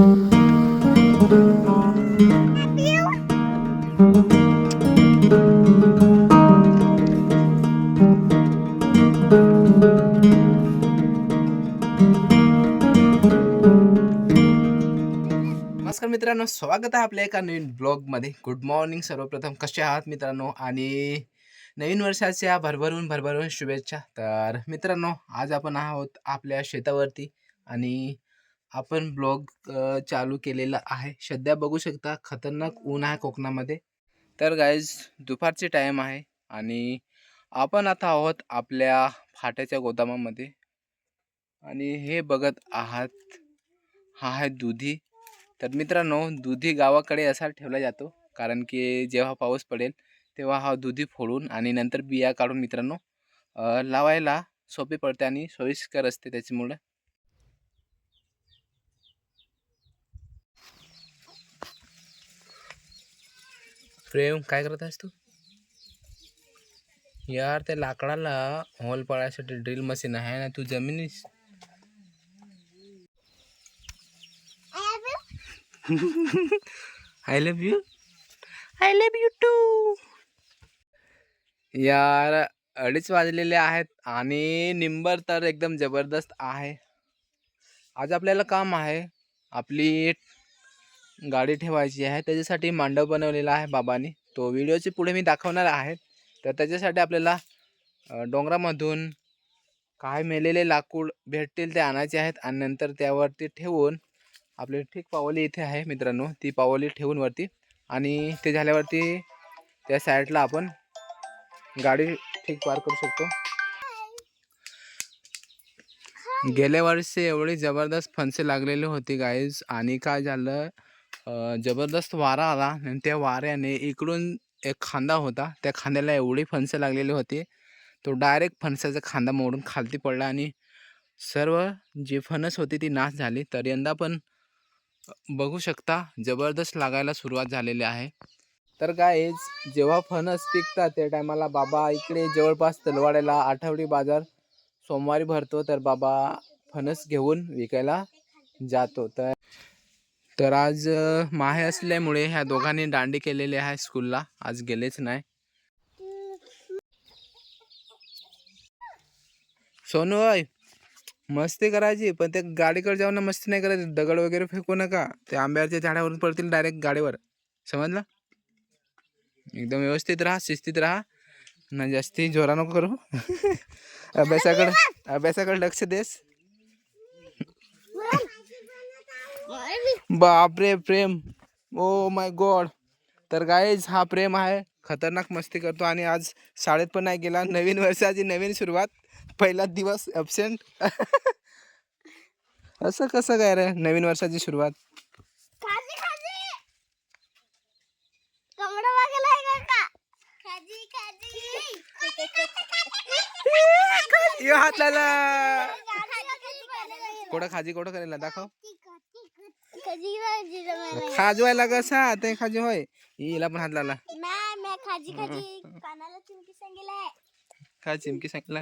नमस्कार मित्रांनो स्वागत आहे आपल्या एका नवीन ब्लॉगमध्ये. गुड मॉर्निंग सर्वप्रथम. कसे आहात मित्रांनो? आणि नवीन वर्षाच्या भरभरून भरभरून शुभेच्छा. तर मित्रांनो आज आपण आहोत आपल्या शेतावरती. आणि आपण ब्लॉग चालू केलेला आहे. सध्या बघू शकता खतरनाक ऊन आहे कोकणामध्ये. तर गाईज दुपारचे टाईम आहे आणि आपण आता आहोत आपल्या फाट्याच्या गोदामामध्ये. आणि हे बघत आहात हा आहे दुधी. तर मित्रांनो दुधी गावाकडे असा ठेवला जातो. कारण की जेव्हा पाऊस पडेल तेव्हा हा दुधी फोडून आणि नंतर बिया काढून मित्रांनो लावायला सोपे पडते आणि सोयीस्कर असते त्याच्यामुळे. प्रेम काय करत आहेस तू? यार त्या लाकडाला होल पाडायसाठी ड्रिल मशीन आहे ना तू जमिनीस. I love you I love you too यार अडीच वाजलेले आहेत आणि निंबर तर एकदम जबरदस्त आहे. आज आपल्याला काम आहे. आपली गाडी ठेवायची आहे. त्याच्यासाठी मांडव बनवलेला आहे बाबांनी. तो व्हिडिओचे पुढे मी दाखवणार आहे. तर त्याच्यासाठी आपल्याला डोंगरामधून काय मेलेले लाकूड भेटतील ते आणायचे आहेत आणि नंतर त्यावरती ठेवून आपली ठीक पावली इथे आहे मित्रांनो. ती पावली ठेवून वरती आणि ते झाल्यावरती त्या साईडला आपण गाडी ठीक पार करू शकतो. गेल्या वर्षी एवढी जबरदस्त फणसे लागलेली होती गाईज आणि काय झालं? जबरदस्त वारा आला आणि त्या वाऱ्याने इकडून एक खांदा होता. त्या खांद्याला एवढी फणसं लागलेली होती. तो डायरेक्ट फणसाचा खांदा मोडून खालती पडला आणि सर्व जी फणस होती ती नाश झाली. तर यंदा पण बघू शकता जबरदस्त लागायला सुरुवात झालेली आहे. तर गाईज जेव्हा फणस पिकतात त्या टायमाला बाबा इकडे जवळपास तलवाड्याला आठवडी बाजार सोमवारी भरतो. तर बाबा फणस घेऊन विकायला जातो. तर तर आज माहे असल्यामुळे ह्या दोघांनी दांडी केलेली आहे स्कूलला. आज गेलेच नाही. सोनू भाई मस्ती करायची पण ते गाडीकडे जाऊन ना मस्ती नाही करायची. दगड वगैरे फेकू नका. ते आंब्याच्या झाडावरून पडतील डायरेक्ट गाडीवर. समजलं? एकदम व्यवस्थित राहा शिस्तीत राहा. ना जास्ती जोरा नको करू. अभ्यासाकडे अभ्यासाकडे लक्ष देस. बापरे प्रेम ओ माय गॉड तर गाईज हा प्रेम आहे खतरनाक मस्ती करतो आणि आज शाळेत पण नाही गेला नवीन वर्षाची नवीन सुरुवात पहिला दिवस ॲबसेंट असं कसं काय रे नवीन वर्षाची सुरुवात यो हात लाला कोडं खाजी कोडं करेल दाखव खाजी जमायला खाजवायला कसा ते खाजी होय. हिला पण हात मैं खाजी खाजी कानाला चिमकी सांगितलंय काय चिमकी सांगितलं?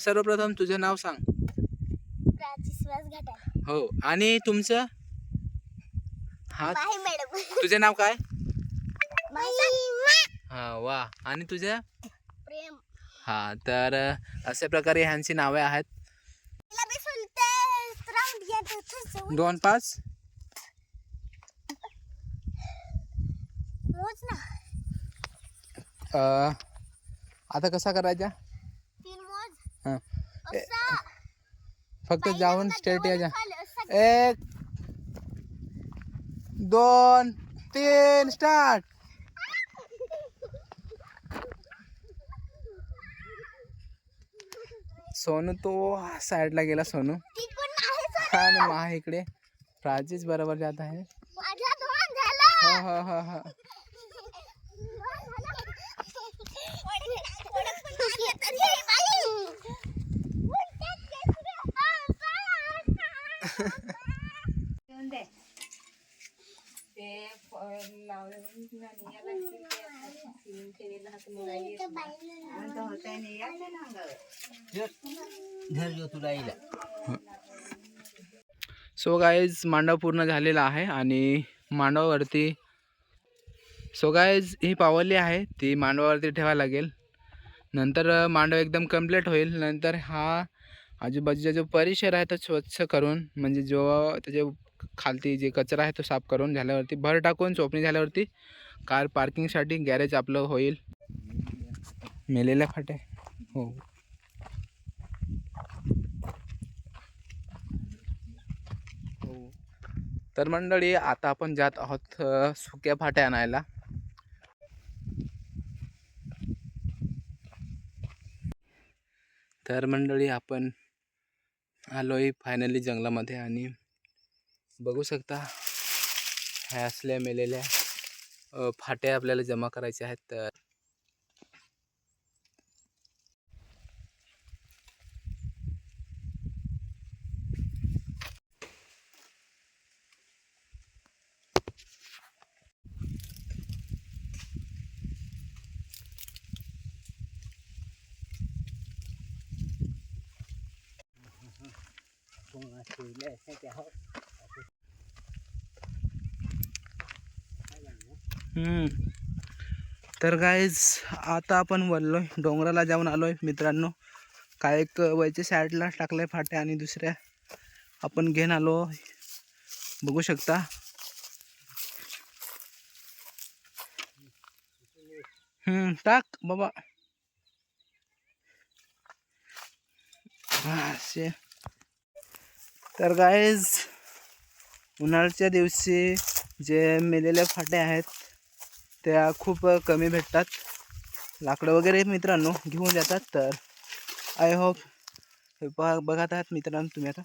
सर्वप्रथम तुझं नाव सांग. हो आणि तुमचं? हा तुझे नाव काय? हा वा. आणि तुझं? प्रेम. हा तर अशा प्रकारे ह्यांची नावे आहेत तिला मी सुलते राऊंड घेत होतो दोन पाच. मोज ना. अ, आता कसा करायचा? हा. ए, फक्त जाऊन स्ट्रेट यायचा एक दोन तीन स्टार्ट सोनू तो साईडला गेला सोनू. तिकडून आहे सर आणि मा इकडे। प्राचीच बरोबर जात आहे हा हा हा हा। धर जो तुला येईल सो गायज मांडव पूर्ण झालेला आहे आणि मांडवावरती सो गायज ही पावली आहे ती मांडवावरती ठेवायला लागेल. नंतर मांडव एकदम कंप्लीट होईल. नंतर हा आजूबाजूचा जो परिसर आहे तो स्वच्छ करून म्हणजे जो त्याचे खालती जे कचरा आहे तो साफ करून झाल्यावरती भर टाकून चोपणी झाल्यावरती कार पार्किंगसाठी गॅरेज आपलं होईल. मेलेल्या फाटे हो. तर मंडळी आता आपण जात आहोत सुक्या फाट्या आणायला. तर मंडळी आपण आलोय फायनली जंगलामध्ये आणि बघू शकता ह्या असल्या मेलेल्या फाट्या आपल्याला जमा करायच्या आहेत. तर हम्म. तर गाईज आता आपण वळलोय डोंगराला जाऊन आलोय मित्रांनो. काय एक वयच्या साईडला टाकलंय फाट्या आणि दुसऱ्या आपण घेऊन आलो. बघू शकता. हम्म टाक बाबा. असे. तर गाईज उन्हाळ्याच्या दिवशी जे मेलेल्या फाट्या आहेत त्या खूप कमी भेटतात. लाकडं वगैरे मित्रांनो घेऊन जातात तर आय होप हे बघा बघत आहात मित्रांनो तुम्ही आता.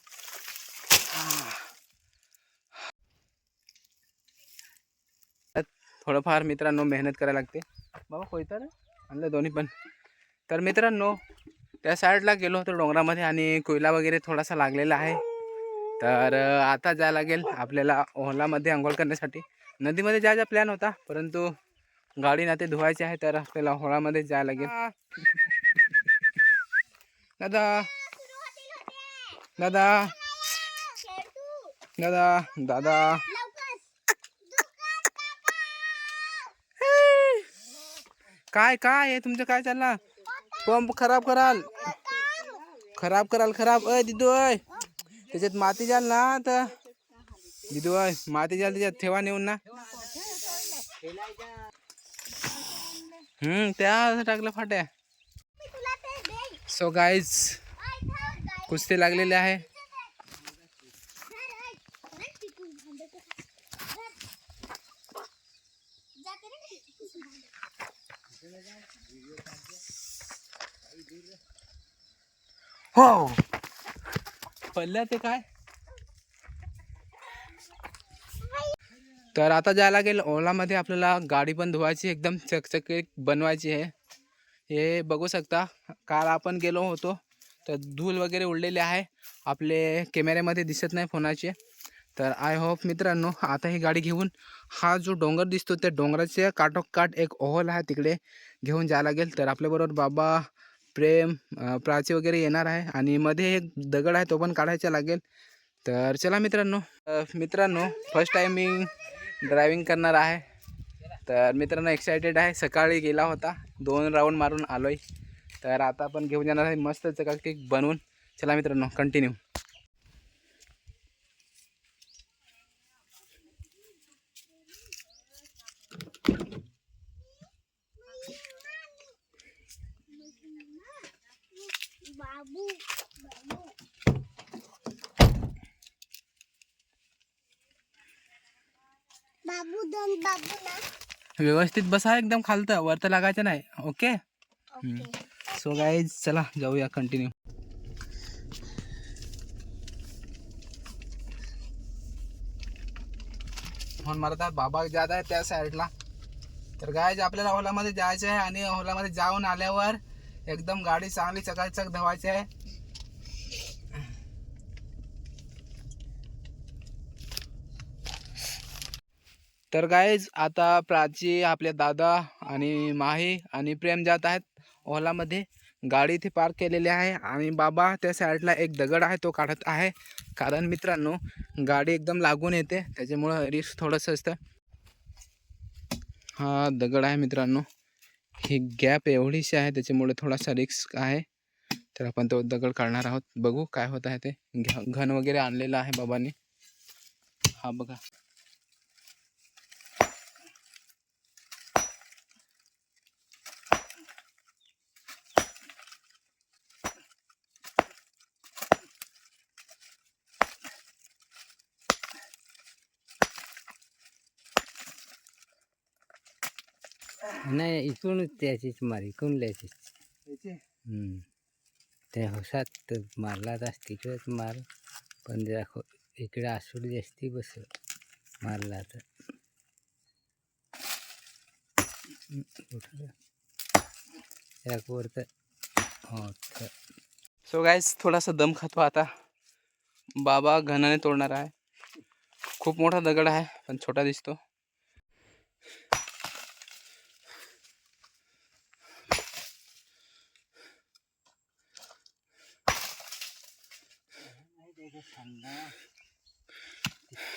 थोडंफार मित्रांनो मेहनत करायला लागते. बाबा कोयता रे आणलं दोन्ही पण. तर मित्रांनो त्या साईडला गेलो होतो डोंगरामध्ये आणि कोयला वगैरे थोडासा लागलेला आहे. तर आता जायला लागेल आपल्याला ओहलामध्ये आंघोळ करण्यासाठी. नदीमध्ये जायचा प्लॅन होता परंतु गाडी नाते धुवायचे आहे तर आपल्याला होळामध्ये जायला लागेल. दादा. दादा. दादा. दादा. काय काय आहे? तुमचं काय चालला? पंप खराब कराल. खराब कराल खराब. अय दिदू अय. त्याच्यात माती जाल ना तर दिदू माती जाल त्याच्यात ठेवा नेऊन ना. हम्म त्या टाकलं फाट्या. सो गाईज कुस्ती लागलेली आहे. हो. पडलं ते काय? तर आता जायला लागेल. ओलामध्ये आपल्याला गाडी पण धुवायची एकदम चकचकीत बनवायची आहे. हे बघू शकता. काल आपण गेलो होतो तर धूल वगैरे उडलेले आहे. आपले कॅमेऱ्यामध्ये दिसत नाही फोनाचे. तर आय होप मित्रांनो आता ही गाडी घेऊन हा जो डोंगर दिसतो त्या डोंगराच्या काठोकाठ एक ओहोल आहे तिकडे घेऊन जायला लागेल. तर आपल्याबरोबर बाबा प्रेम प्राची वगैरे येणार आहे आणि मध्ये एक दगड आहे तो पण काढायचा लागेल. तर चला मित्रांनो मित्रांनो फर्स्ट टाईम मी ड्रायविंग करणार आहे. तर मित्रांनो एक्सायटेड आहे. सकाळी गेला होता. दोन राऊंड मारून आलो आहे तर आता आपण घेऊन जाणार आहे मस्त चकाकी बनवून. चला मित्रांनो कंटिन्यू बाबू बाबू बाबू दोन बाबू ना व्यवस्थित बसा एकदम खालतं. वरतं लागायचं नाही. ओके? सो गाईज चला जाऊया कंटिन्यू फोन मारतात बाबा जात आहे त्या साईडला. तर गायज आपल्याला ओलामध्ये जायचं आहे आणि ओलामध्ये जाऊन आल्यावर एकदम गाडी चांगली चकाचक धवायची आहे. तर गायज आता प्राची आपले दादा आणि माही आणि प्रेम जात आहेत ओलामध्ये. गाडी इथे पार्क केलेली आहे आणि बाबा त्या साईडला एक दगड आहे तो काढत आहे. कारण मित्रांनो गाडी एकदम लागून येते त्याच्यामुळं रिस्क थोडंसं असतं. हा दगड आहे मित्रांनो. ही गॅप एवढीशी आहे त्याच्यामुळे थोडासा रिस्क आहे. तर आपण तो दगड काढणार आहोत. बघू काय होत आहे ते. घ घन वगैरे आणलेलं आहे बाबांनी. हा बघा. नाही इकडूनच त्याचीच मार इकडून द्यायचीच हम्म. त्या होसात मारला तर तिकडेच मार पण जरा खो- इकडे आसूड जास्ती बस मारला तर तर सो गायस थोडासा दम खातो आता बाबा घनाने तोडणार आहे खूप मोठा दगड आहे पण छोटा दिसतो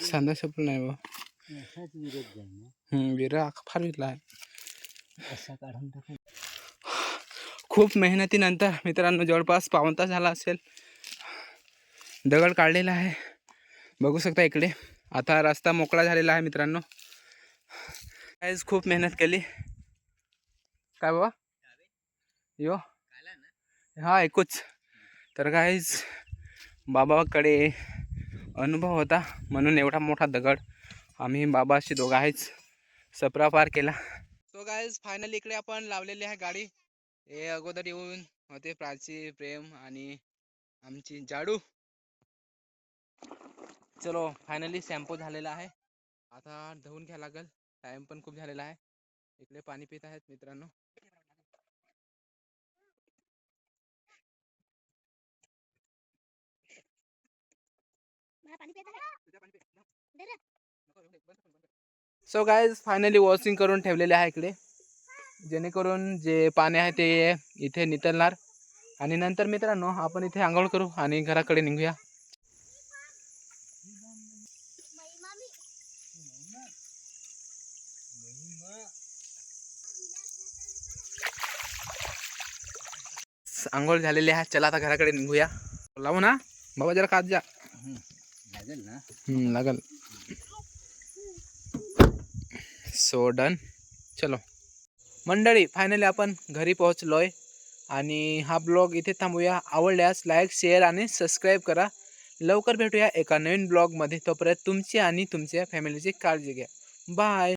सांदा सपल नाही बा. विरा फार आहे. खूप मेहनतीनंतर मित्रांनो जवळपास पाऊण तास झाला असेल. दगड काढलेला आहे. बघू शकता इकडे. आता रस्ता मोकळा झालेला आहे मित्रांनो. काहीच खूप मेहनत केली. काय बाबा? यो. हा ऐकूच. तर काहीच बाबाकडे अनुभव होता. म्हणून एवढा मोठा दगड आम्ही बाबाशी दोघं आहेच. सपरा पार केला. तो गायज फायनली इकडे आपण लावलेली आहे गाडी. हे अगोदर येऊन होते प्राची प्रेम आणि आमची जाडू. चलो फायनली शॅम्पू झालेला आहे. आता धुवून घ्या लागेल. टाइम पण खूप झालेला आहे. इकडे पाणी पित आहेत मित्रांनो. सो गायज फायनली वॉशिंग करून ठेवलेले आहे इकडे. जेणेकरून जे पाणी आहे ते इथे नितळणार. आणि नंतर मित्रांनो आपण इथे आंघोळ करू आणि घराकडे निघूया. आंघोळ झालेली आहे. चला आता घराकडे निघूया. लावू ना. बाबा जरा कात जा. लागेल ना? लागल. सो डन चलो. मंडळी फायनली आपण घरी पोहोचलोय. आणि हा ब्लॉग इथे थांबूया. आवडल्यास लाईक शेअर आणि सबस्क्राईब करा. लवकर भेटूया एका नवीन ब्लॉगमध्ये. तोपर्यंत तुमची आणि तुमच्या फॅमिलीची काळजी घ्या. बाय